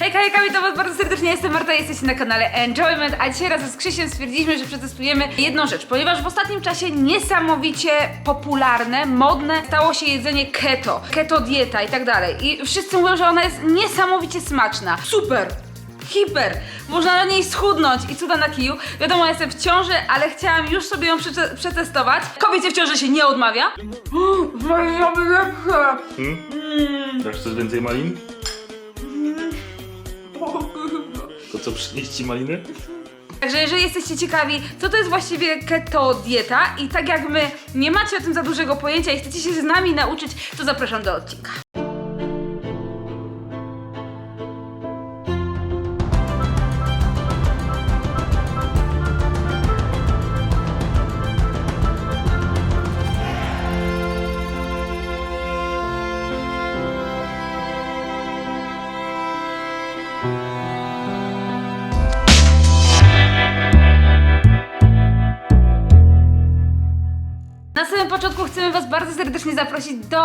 Hejka, hejka, witam was bardzo serdecznie, jestem Marta, jesteście na kanale Enjoyment, a dzisiaj razem z Krzysiem stwierdziliśmy, że przetestujemy jedną rzecz, ponieważ w ostatnim czasie niesamowicie popularne, modne stało się jedzenie keto, keto dieta i tak dalej i wszyscy mówią, że ona jest niesamowicie smaczna, super! Hiper! Można na niej schudnąć i cuda na kiju. Wiadomo, jestem w ciąży, ale chciałam już sobie ją przecze- przetestować. Kobiecie w ciąży się nie odmawia. Znajdziemy lepsze! Hmm? Dasz coś więcej malin? To co, przynieść ci maliny? Także jeżeli jesteście ciekawi, co to jest właściwie keto dieta i tak jak my nie macie o tym za dużego pojęcia i chcecie się z nami nauczyć, to zapraszam do odcinka. Was bardzo serdecznie zaprosić do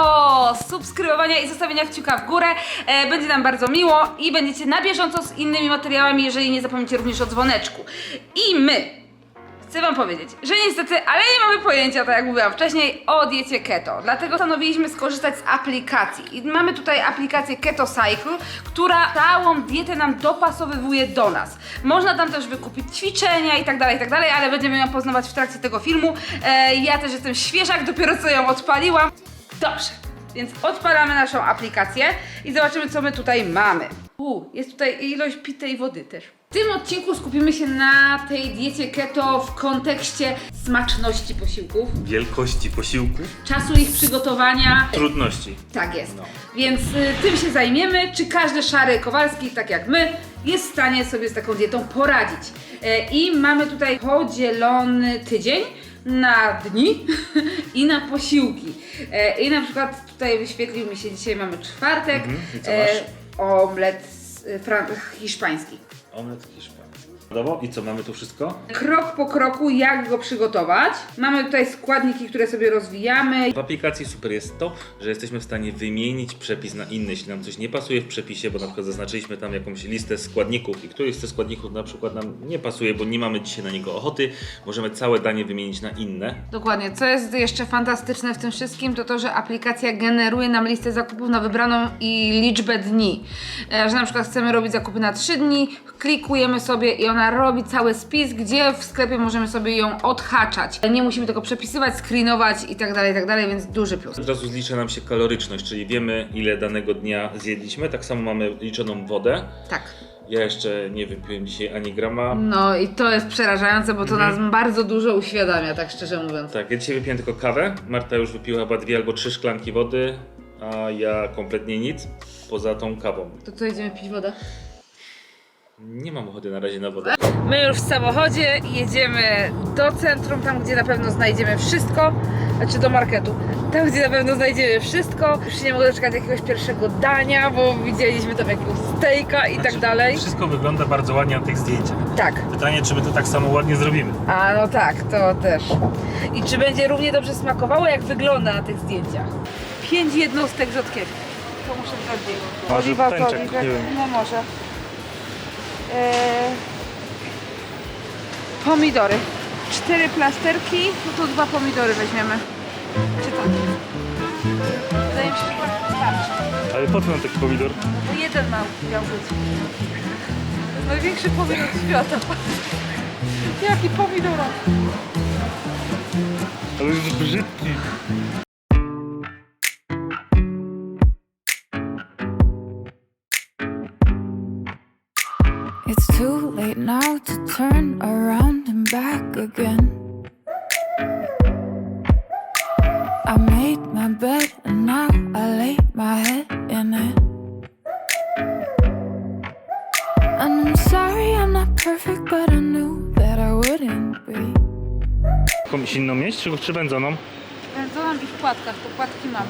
subskrybowania i zostawienia kciuka w górę. E, będzie nam bardzo miło i będziecie na bieżąco z innymi materiałami, jeżeli nie zapomnicie również o dzwoneczku. I my Chcę wam powiedzieć, że niestety, ale nie mamy pojęcia, tak jak mówiłam wcześniej, o diecie keto. Dlatego postanowiliśmy skorzystać z aplikacji. I mamy tutaj aplikację Keto Cycle, która całą dietę nam dopasowywuje do nas. Można tam też wykupić ćwiczenia i tak dalej, i tak dalej, ale będziemy ją poznawać w trakcie tego filmu. E, ja też jestem świeżak, dopiero co ją odpaliłam. Dobrze. Więc odpalamy naszą aplikację i zobaczymy, co my tutaj mamy. U, jest tutaj ilość pitej wody też. W tym odcinku skupimy się na tej diecie keto w kontekście smaczności posiłków, Wielkości posiłków, czasu ich przygotowania. trudności. Tak jest. No. Więc y, tym się zajmiemy, czy każdy szary Kowalski, tak jak my, jest w stanie sobie z taką dietą poradzić. E, I mamy tutaj podzielony tydzień na dni i na posiłki. E, I na przykład tutaj wyświetlił mi się dzisiaj mamy czwartek, Mhm. I co e, masz? omlet z- y, fran- hiszpański. Omlet hiszpan. Wiadomo? I co, mamy tu wszystko? Krok po kroku, jak go przygotować. Mamy tutaj składniki, które sobie rozwijamy. W aplikacji super jest to, że jesteśmy w stanie wymienić przepis na inny, jeśli nam coś nie pasuje w przepisie, bo na przykład zaznaczyliśmy tam jakąś listę składników i któryś z tych składników na przykład nam nie pasuje, bo nie mamy dzisiaj na niego ochoty, możemy całe danie wymienić na inne. Dokładnie. Co jest jeszcze fantastyczne w tym wszystkim, to to, że aplikacja generuje nam listę zakupów na wybraną i liczbę dni. E, Że na przykład chcemy robić zakupy na 3 dni, klikujemy sobie i ona robi cały spis, gdzie w sklepie możemy sobie ją odhaczać. Nie musimy tego przepisywać, screenować i tak dalej, i tak dalej, więc duży plus. Od razu zlicza nam się kaloryczność, czyli wiemy ile danego dnia zjedliśmy, tak samo mamy liczoną wodę. Tak. Ja jeszcze nie wypiłem dzisiaj ani grama. No i to jest przerażające, bo to nas bardzo dużo uświadamia, tak szczerze mówiąc. Tak, ja dzisiaj wypiłem tylko kawę. Marta już wypiła chyba dwie albo trzy szklanki wody, a ja kompletnie nic poza tą kawą. To co, idziemy pić wodę? Nie mam ochoty na razie na wodę. My już w samochodzie jedziemy do centrum, tam gdzie na pewno znajdziemy wszystko, znaczy do marketu, tam gdzie na pewno znajdziemy wszystko. Już się nie mogę doczekać jakiegoś pierwszego dania, bo widzieliśmy tam jakiegoś stejka i tak dalej. Wszystko wygląda bardzo ładnie na tych zdjęciach. Tak, Pytanie, czy my to tak samo ładnie zrobimy. a no tak, to też. I czy będzie równie dobrze smakowało, jak wygląda na tych zdjęciach? Pięć jednostek rzodkiewki. To muszę zrobić. Może Oliwa, oliwek. nie wiem. No może. Eee, pomidory. Cztery plasterki, no to dwa pomidory weźmiemy. Czy tak? Wydaje mi się, że wystarczy. Ale po co nam taki pomidor? No jeden ma, miał być. To jest największy pomidor świata. Jaki pomidor? Ale jest brzydki. Now to turn around and back again. I made my bed and now I lay my head in it. And I'm sorry I'm not perfect, but I knew that I wouldn't be. Jakąś inną mieć, czy, czy wędzoną? Wędzoną i w płatkach, to płatki mam.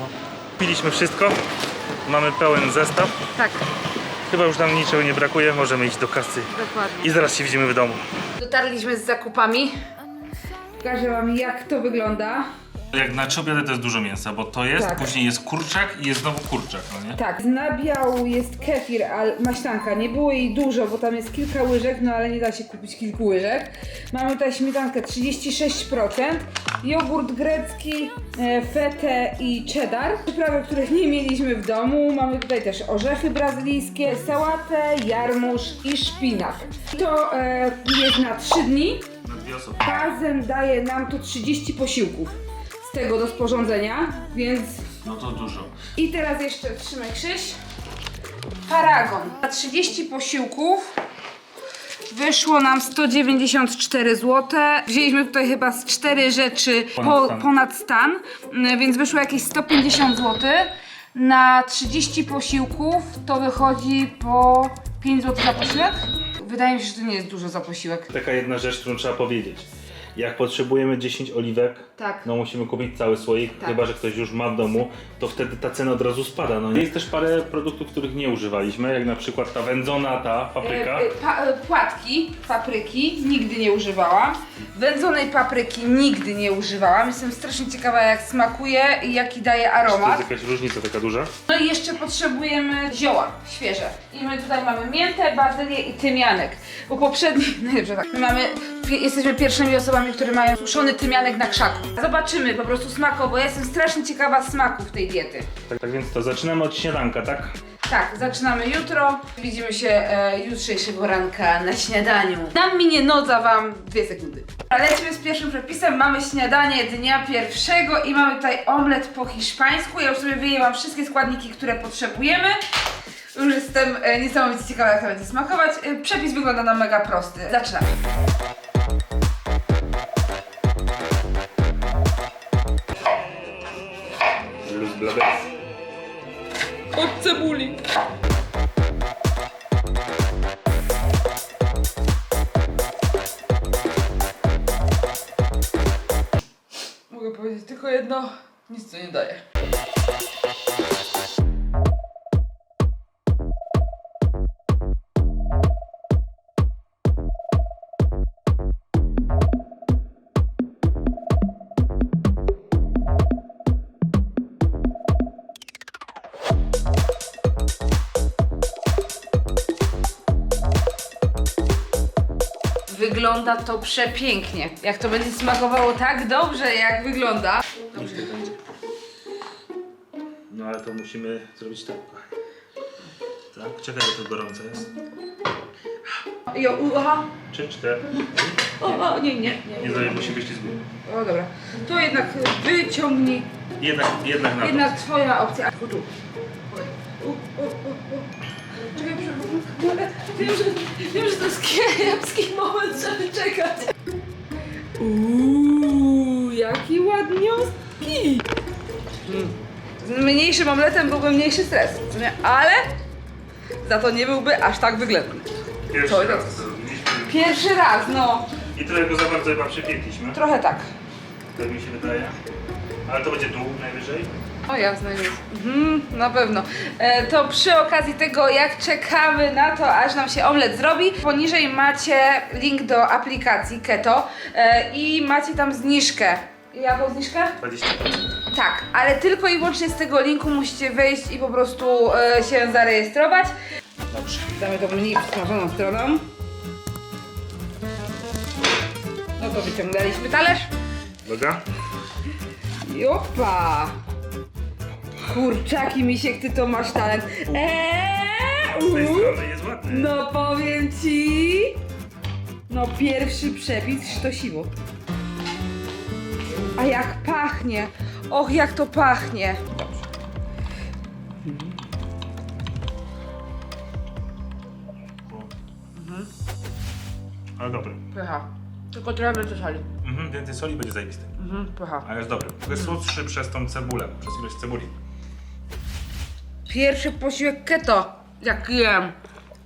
Kupiliśmy wszystko. Mamy pełen zestaw. Tak, Chyba już nam niczego nie brakuje. Możemy iść do kasy. dokładnie. I zaraz się widzimy w domu. Dotarliśmy z zakupami. Pokażę wam jak to wygląda. Jak na trzy obiady to jest dużo mięsa, bo to jest, Tak. później jest kurczak i jest znowu kurczak, no nie? Tak, z nabiału jest kefir, al, maślanka. Nie było jej dużo, bo tam jest kilka łyżek, no ale nie da się kupić kilku łyżek. Mamy tutaj śmietankę 36%, jogurt grecki, e, fetę i cheddar. Przyprawy, których nie mieliśmy w domu. Mamy tutaj też orzechy brazylijskie, sałatę, jarmuż i szpinak. To e, jest na 3 dni. Na dwie osoby. Razem daje nam to 30 posiłków tego do sporządzenia, więc No to dużo. i teraz jeszcze trzymaj Krzyś. Paragon. Na 30 posiłków wyszło nam 194 zł. Wzięliśmy tutaj chyba z 4 rzeczy Ponad po, stan. ponad stan, więc wyszło jakieś 150 zł. Na 30 posiłków to wychodzi po 5 zł za posiłek. Wydaje mi się, że to nie jest dużo za posiłek. Taka jedna rzecz, którą trzeba powiedzieć. Jak potrzebujemy 10 oliwek, Tak. no musimy kupić cały słoik, Tak. chyba że ktoś już ma w domu, to wtedy ta cena od razu spada. No jest też parę produktów, których nie używaliśmy, jak na przykład ta wędzona, ta papryka. E, e, pa, e, płatki, papryki nigdy nie używałam. Wędzonej papryki nigdy nie używałam. Jestem strasznie ciekawa jak smakuje i jaki daje To aromat. jest jakaś różnica taka duża? No i jeszcze potrzebujemy zioła świeże. I my tutaj mamy miętę, bazylię i tymianek. Bo poprzedni, najlepsze tak, my mamy, jesteśmy pierwszymi osobami, które mają suszony tymianek na krzaku. Zobaczymy po prostu smakowo, bo ja jestem strasznie ciekawa smaków tej diety. Tak, tak więc to zaczynamy od śniadanka, tak? Tak, zaczynamy jutro. Widzimy się e, jutrzejszego ranka na śniadaniu. Nam minie noc, a wam dwie sekundy. A Lecimy z pierwszym przepisem. Mamy śniadanie dnia pierwszego i mamy tutaj omlet po hiszpańsku. Ja już sobie wyjęłam wszystkie składniki, które potrzebujemy. Już jestem e, niesamowicie ciekawa, jak to będzie smakować. E, przepis wygląda na mega prosty. Zaczynamy. Jedno, nic to nie daje. Wygląda to przepięknie. Jak to będzie smakowało tak dobrze, jak wygląda. Musimy zrobić tak. Tak, czekaj, bo to gorące jest. Jo, u, aha. Trzy, cztery. O, o, nie, nie, nie. Nie zrobię, musi wyjść z góry. O, dobra. To jednak wyciągnij. Jednak, jednak na to. Jednak twoja opcja. O, tu. U, u, u, u. Czekaj, prze- ale wiem, że, wiem, że to jest kiepski moment, żeby czekać. Uuu, jaki ładniostki. Z mniejszym omletem byłby mniejszy stres, co nie? Ale za to nie byłby aż tak wyględny. Pierwszy To raz to. Pierwszy raz, no. I tyle go za bardzo chyba przepiekliśmy. Trochę tak. Tak mi się wydaje. Ale to będzie dół najwyżej. O jasne jest. Mhm, na pewno. E, to przy okazji tego, jak czekamy na to, aż nam się omlet zrobi, poniżej macie link do aplikacji Keto e, i macie tam zniżkę. Jaką zniżkę? 20%. Tak, ale tylko i wyłącznie z tego linku musicie wejść i po prostu e, się zarejestrować. Dobrze. Damy to mniej wsmażoną stroną. No to wyciągnęliśmy talerz. Uwaga. Jopa! Kurczaki, misiek, ty to masz talent. Eee, Z tej uuu. strony jest ładny. No powiem ci. No pierwszy przepis sztosiwo. A jak pachnie. Och, jak to pachnie. Ale dobry. Pycha. Tylko trochę więcej soli. Mhm, więcej soli będzie zajebisty. Mhm, pycha. Ale jest dobry. Jest słodszy przez tą cebulę, przez ilość cebuli. Pierwszy posiłek keto. Jak jem.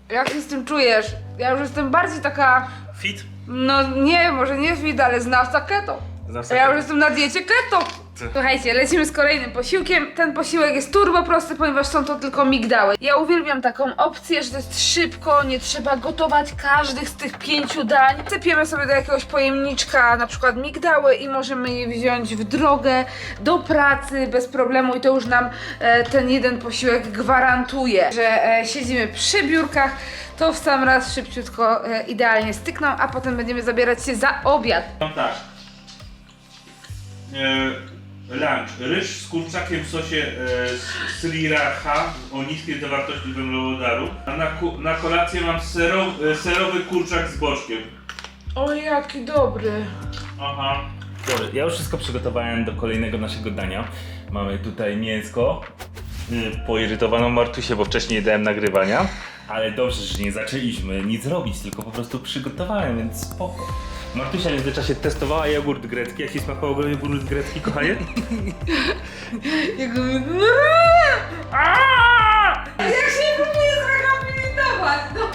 Jak się z tym czujesz? Ja już jestem bardziej taka, Fit. no nie, może nie fit, ale znawca keto. Znawca ja keto. już jestem na diecie keto. Słuchajcie, lecimy z kolejnym posiłkiem. Ten posiłek jest turbo prosty, ponieważ są to tylko migdały. Ja uwielbiam taką opcję, że to jest szybko, nie trzeba gotować każdych z tych pięciu dań. Sypiemy sobie do jakiegoś pojemniczka na przykład migdały i możemy je wziąć w drogę do pracy bez problemu i to już nam e, ten jeden posiłek gwarantuje, że e, siedzimy przy biurkach, to w sam raz szybciutko e, idealnie stykną, a potem będziemy zabierać się za obiad. Mam tak. E, lunch. Ryż z kurczakiem w sosie e, sriracha o niskiej zawartości węglowodaru. A na, ku, na kolację mam sero, e, serowy kurczak z boczkiem. O, jaki dobry. Aha. Dobrze, ja już wszystko przygotowałem do kolejnego naszego dania. Mamy tutaj mięsko, y, poirytowaną Martusię, bo wcześniej nie dałem nagrywania. Ale dobrze, że nie zaczęliśmy nic robić, tylko po prostu przygotowałem, więc spoko. Martusia w międzyczasie testowała jogurt grecki. Jak ci smakował jogurt grecki, kochanie? Jego... Aaaa! Jak się próbuje zrehabilitować, no.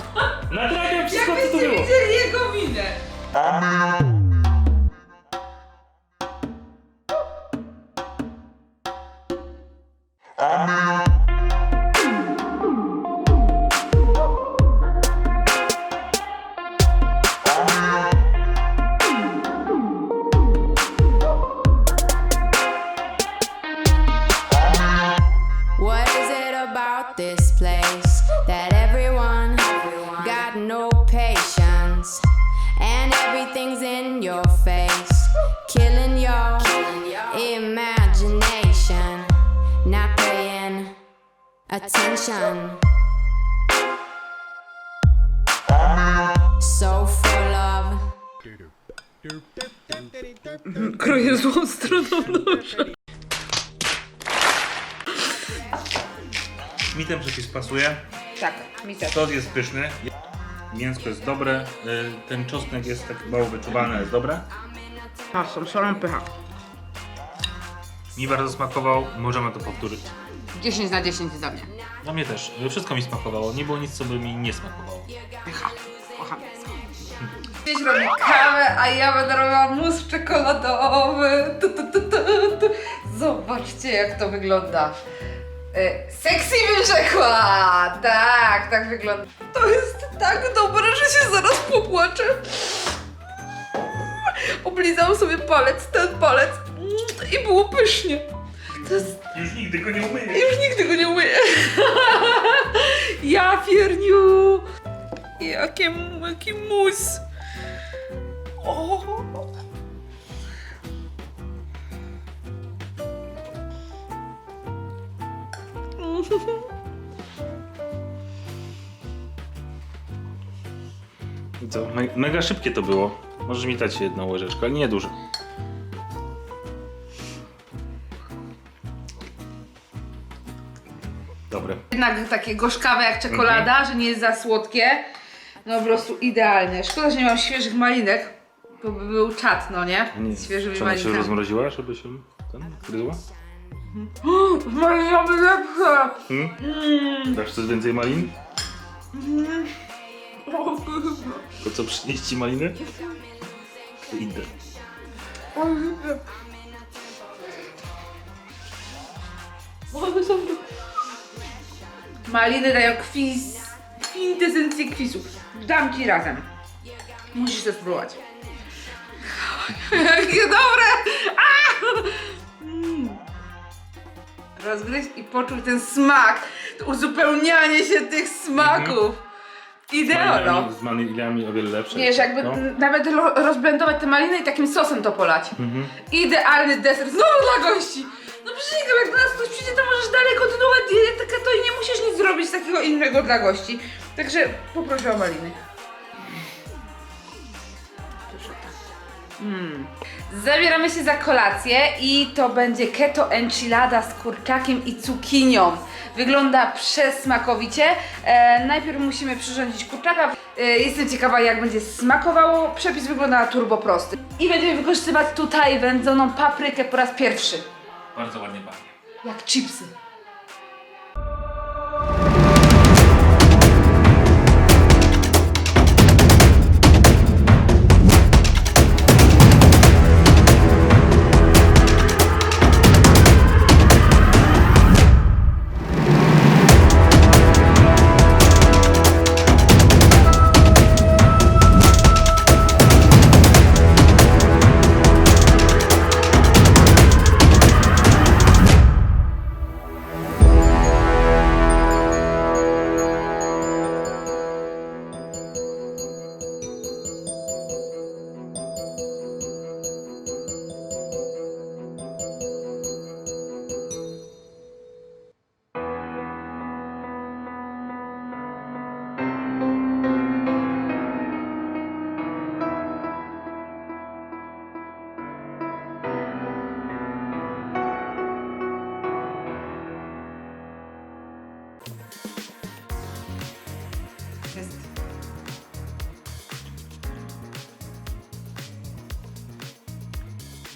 Nadrabiam wszystko, co tu Jakbyście było. widzieli jego minę. Attention. So full of Kroję złą stroną nóża. Mi ten przepis pasuje. Tak, mi też. Sos jest pyszny. Mięsko jest dobre. e, Ten czosnek jest tak mało wyczuwalny, jest dobre. A, są solą pycha. Mi bardzo smakował. Możemy to powtórzyć. 10 na 10 dla mnie. Dla mnie też. Wszystko mi smakowało. Nie było nic, co by mi nie smakowało. Pycha. Kocham. Gdzieś robi kawę, a ja będę robiła mus czekoladowy. Tu, tu, tu, tu, tu. Zobaczcie, jak to wygląda. E, Sexy bym rzekła! Tak, tak wygląda. To jest tak dobre, że się zaraz popłaczę. Oblizałam sobie palec, ten palec i było pysznie. To jest Już nigdy go nie umyję. już nigdy go nie umyję. ja pierniu. Jakie, jaki mus. O. I Co? Me mega szybkie to było. Możesz mi dać jedną łyżeczkę, ale nie dużo. Jednak takie gorzkawe jak czekolada, że nie jest za słodkie. No po prostu idealne. Szkoda, że nie mam świeżych malinek, bo by był czat, no nie? Z świeżymi Czy ona się malinkami. rozmroziła, żeby się ten gryzła? Malinowe lepsze! Hmm? Mm. Dasz coś więcej malin? To co, przynieść ci maliny? Idę. Maliny dają kwis, kwintesencję kwisu. Dam ci razem. Musisz to spróbować. Jakie dobre! Mm. Rozgryź i poczuj ten smak. To uzupełnianie się tych smaków. Idealno. Malinami- Z malinami o wiele lepsze. Wiesz, jakby No. n- nawet ro- rozblendować te maliny i takim sosem to polać. Mhm. Idealny deser, znowu dla gości! Innego dla gości. Także poproszę o maliny. Mm. Zabieramy się za kolację i to będzie keto enchilada z kurczakiem i cukinią. Wygląda przesmakowicie. E, najpierw musimy przyrządzić kurczaka. E, jestem ciekawa jak będzie smakowało. Przepis wygląda na turbo prosty. I będziemy wykorzystywać tutaj wędzoną paprykę po raz pierwszy. Bardzo ładnie pachnie. Jak chipsy.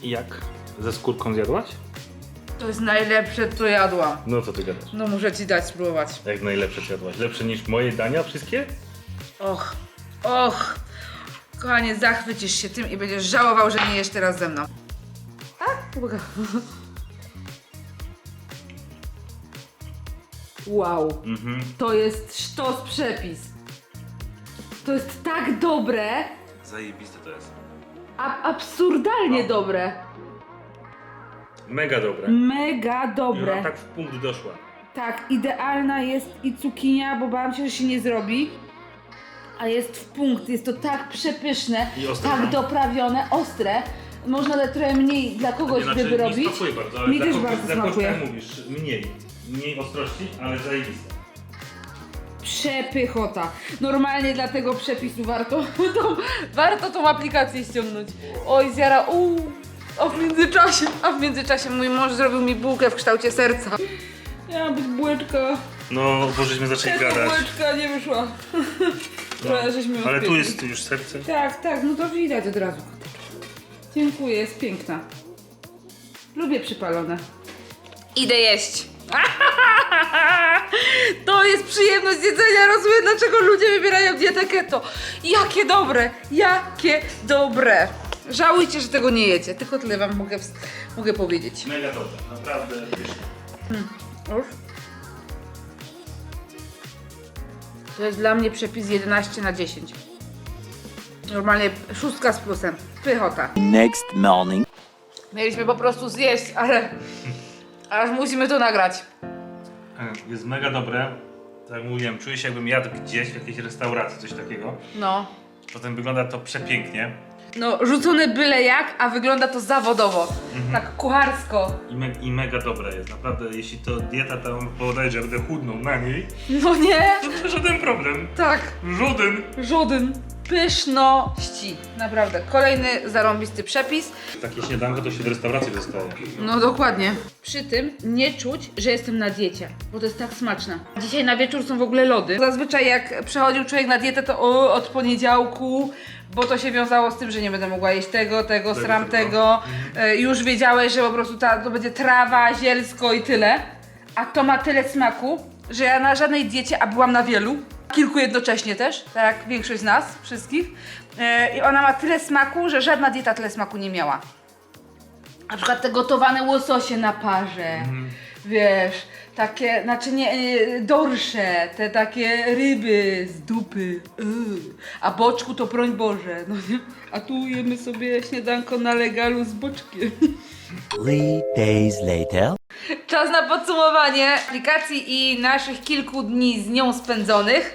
I jak? Ze skórką zjadłaś? To jest najlepsze, co jadłam. No co ty gadasz? No muszę ci dać spróbować. Jak najlepsze zjadłaś? Lepsze niż moje dania wszystkie? Och, och. Kochanie, zachwycisz się tym i będziesz żałował, że nie jesz teraz ze mną. A? Uwaga. Wow. Mhm. To jest sztos przepis. To jest tak dobre, Zajebiste to jest. A absurdalnie No. dobre. Mega dobre. Mega I ona dobre. tak w punkt doszła. Tak, idealna jest i cukinia, bo bałam się, że się nie zrobi. A jest w punkt, jest to tak przepyszne, I ostre, tak no. doprawione, ostre. Można dać trochę mniej dla kogoś, Znaczy, gdyby nie robić. smakuje bardzo, ale Mi dla też kogoś- bardzo dla kogoś smakuje. tak mówisz, mniej. Mniej ostrości, ale zajebiste. Przepychota. Normalnie dla tego przepisu warto tą, warto tą aplikację ściągnąć. Oj, zjara, uuu. A w międzyczasie, a w międzyczasie mój mąż zrobił mi bułkę w kształcie serca. Miała być bułeczka. No, bo żeśmy zaczęli Tylko gadać. bułeczka nie wyszła. Trochę żeśmy Ale tu jest już serce. Tak, tak, no to widać od razu. Dziękuję, jest piękna. Lubię przypalone. Idę jeść. To jest przyjemność jedzenia, rozumiem dlaczego ludzie wybierają dietę keto. Jakie dobre, jakie dobre. Żałujcie, że tego nie jecie, tylko tyle wam mogę, mogę powiedzieć. Mega dobre, naprawdę pyszne. Już? To jest dla mnie przepis 11 na 10. Normalnie szóstka z plusem. Pychota. Next morning. Mieliśmy po prostu zjeść, ale aż musimy to nagrać. E, Jest mega dobre. Tak jak mówiłem, czuję się jakbym jadł gdzieś w jakiejś restauracji, coś takiego. No. Potem wygląda to przepięknie. No, rzucone byle jak, a wygląda to zawodowo. Tak kucharsko. I, me, I mega dobre jest. Naprawdę, jeśli to dieta tam podaje, że będę chudnął na niej, No nie? to żaden problem. Tak. Żaden. Żaden. Pyszności. Naprawdę. Kolejny zarąbisty przepis. Takie śniadanko to się w restauracji dostaje. No dokładnie. Przy tym nie czuć, że jestem na diecie, bo to jest tak smaczne. Dzisiaj na wieczór są w ogóle lody. Zazwyczaj jak przechodził człowiek na dietę, to o, od poniedziałku, bo to się wiązało z tym, że nie będę mogła jeść tego, tego, Tego, sram tego. tego. E, już wiedziałeś, że po prostu ta, to będzie trawa, zielsko i tyle. A to ma tyle smaku, że ja na żadnej diecie, a byłam na wielu, kilku jednocześnie też, tak jak większość z nas, wszystkich. E, I ona ma tyle smaku, że żadna dieta tyle smaku nie miała. Na przykład te gotowane łososie na parze, wiesz, takie, znaczy nie, y, dorsze, te takie ryby z dupy, y, a boczku to broń Boże, no nie? A tu jemy sobie śniadanko na legalu z boczkiem. Three days later. Czas na podsumowanie aplikacji i naszych kilku dni z nią spędzonych.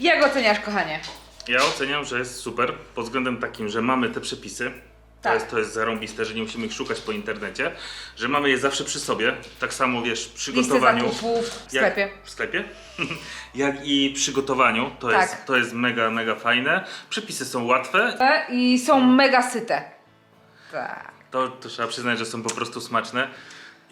Jak oceniasz, kochanie? Ja oceniam, że jest super pod względem takim, że mamy te przepisy. To, Tak. jest, to jest zarąbiste, że nie musimy ich szukać po internecie, że mamy je zawsze przy sobie, tak samo wiesz, przy gotowaniu. zakupów w Jak- sklepie. w sklepie? jak i przy gotowaniu, to, Tak. jest, to jest mega, mega fajne. Przepisy są łatwe, I są mega syte. Tak. to, to trzeba przyznać, że są po prostu smaczne.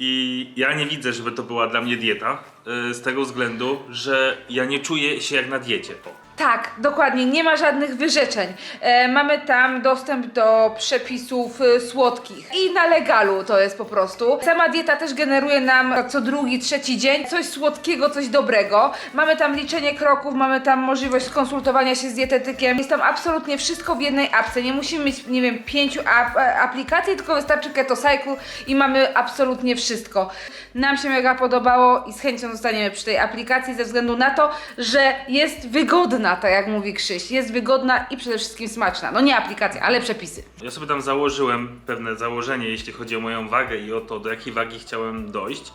I ja nie widzę, żeby to była dla mnie dieta, yy, z tego względu, że ja nie czuję się jak na diecie. Tak, dokładnie, nie ma żadnych wyrzeczeń. E, mamy tam dostęp do przepisów e, słodkich i na legalu to jest po prostu. Sama dieta też generuje nam co drugi, trzeci dzień coś słodkiego, coś dobrego. Mamy tam liczenie kroków, mamy tam możliwość skonsultowania się z dietetykiem. Jest tam absolutnie wszystko w jednej apce. Nie musimy mieć, nie wiem, pięciu ap e, aplikacji, tylko wystarczy Keto Cycle i mamy absolutnie wszystko. Nam się mega podobało i z chęcią zostaniemy przy tej aplikacji ze względu na to, że jest wygodna, tak jak mówi Krzyś. Jest wygodna i przede wszystkim smaczna. No nie aplikacja, ale przepisy. Ja sobie tam założyłem pewne założenie, jeśli chodzi o moją wagę i o to, do jakiej wagi chciałem dojść.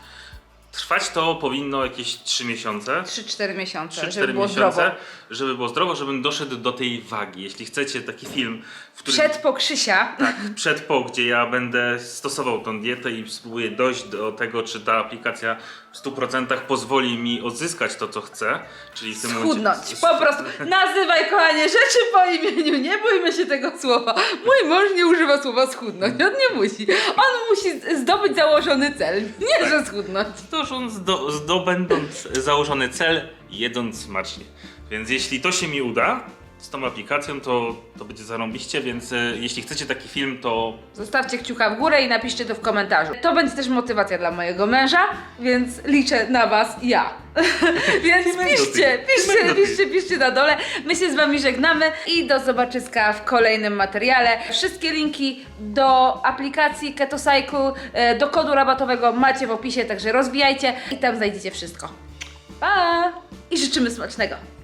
Trwać to powinno jakieś 3 miesiące. 3-4 miesiące, 3-4 żeby było miesiące, zdrowo. żeby było zdrowo, żebym doszedł do tej wagi. Jeśli chcecie taki film, w którym Przed po Krzysia. tak, przed po, gdzie ja będę stosował tą dietę i spróbuję dojść do tego, czy ta aplikacja 100% pozwoli mi odzyskać to, co chcę, czyli tym Schudnąć. Po prostu nazywaj, kochanie, rzeczy po imieniu. Nie bójmy się tego słowa. Mój mąż nie używa słowa schudnąć. On nie musi. On musi zdobyć założony cel. Nie, Tak. że schudnąć. To, że on zdo, zdobędąc założony cel, jedząc smacznie. Więc jeśli to się mi uda z tą aplikacją, to, to będzie zarąbiście, więc e, jeśli chcecie taki film, to Zostawcie kciuka w górę i napiszcie to w komentarzu. To będzie też motywacja dla mojego męża, więc liczę na was ja. więc piszcie, ty. piszcie, Ty. piszcie, piszcie na dole. My się z wami żegnamy i do zobaczyska w kolejnym materiale. Wszystkie linki do aplikacji KetoCycle, e, do kodu rabatowego macie w opisie, także rozwijajcie i tam znajdziecie wszystko. Pa! I życzymy smacznego.